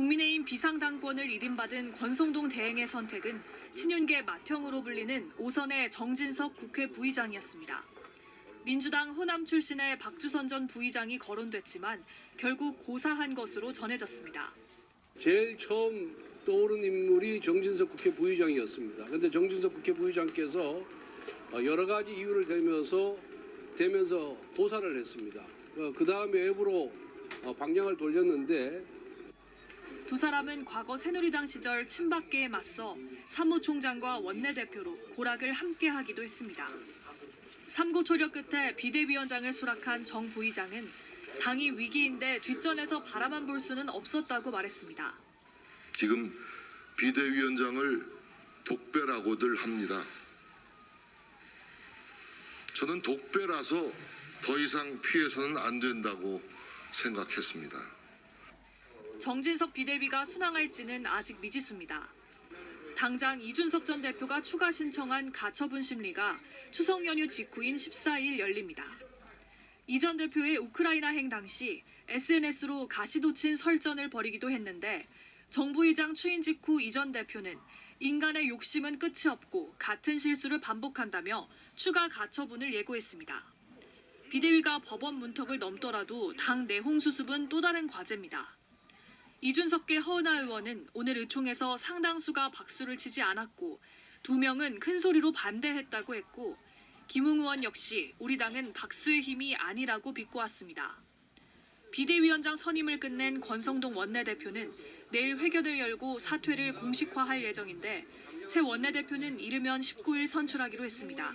국민의힘 비상당권을 이름받은 권성동 대행의 선택은 친윤계 맏형으로 불리는 오선의 정진석 국회 부의장이었습니다. 민주당 호남 출신의 박주선 전 부의장이 거론됐지만 결국 고사한 것으로 전해졌습니다. 제일 처음 떠오른 인물이 정진석 국회 부의장이었습니다. 그런데 정진석 국회 부의장께서 어, 여러 가지 이유를 대면서 대면서 고사를 했습니다. 그 다음에 외부로 어, 방향을 돌렸는데 두 사람은 과거 새누리당 시절 친박계에 맞서 사무총장과 원내대표로 고락을 함께하기도 했습니다. 삼고 초려 끝에 비대위원장을 수락한 정 부의장은 당이 위기인데 뒷전에서 바라만 볼 수는 없었다고 말했습니다. 지금 비대위원장을 독배라고들 합니다. 저는 독배라서 더 이상 피해서는 안 된다고 생각했습니다. 정진석 비대위가 순항할지는 아직 미지수입니다. 당장 이준석 전 대표가 추가 신청한 가처분 심리가 추석 연휴 직후인 14일 열립니다. 이 전 대표의 우크라이나 행 당시 SNS로 가시도친 설전을 벌이기도 했는데 정부의장 추인 직후 이 전 대표는 인간의 욕심은 끝이 없고 같은 실수를 반복한다며 추가 가처분을 예고했습니다. 비대위가 법원 문턱을 넘더라도 당 내홍 수습은 또 다른 과제입니다. 이준석계 허은하 의원은 오늘 의총에서 상당수가 박수를 치지 않았고 두 명은 큰 소리로 반대했다고 했고 김웅 의원 역시 우리 당은 박수의 힘이 아니라고 비꼬았습니다. 비대위원장 선임을 끝낸 권성동 원내대표는 내일 회견을 열고 사퇴를 공식화할 예정인데 새 원내대표는 이르면 19일 선출하기로 했습니다.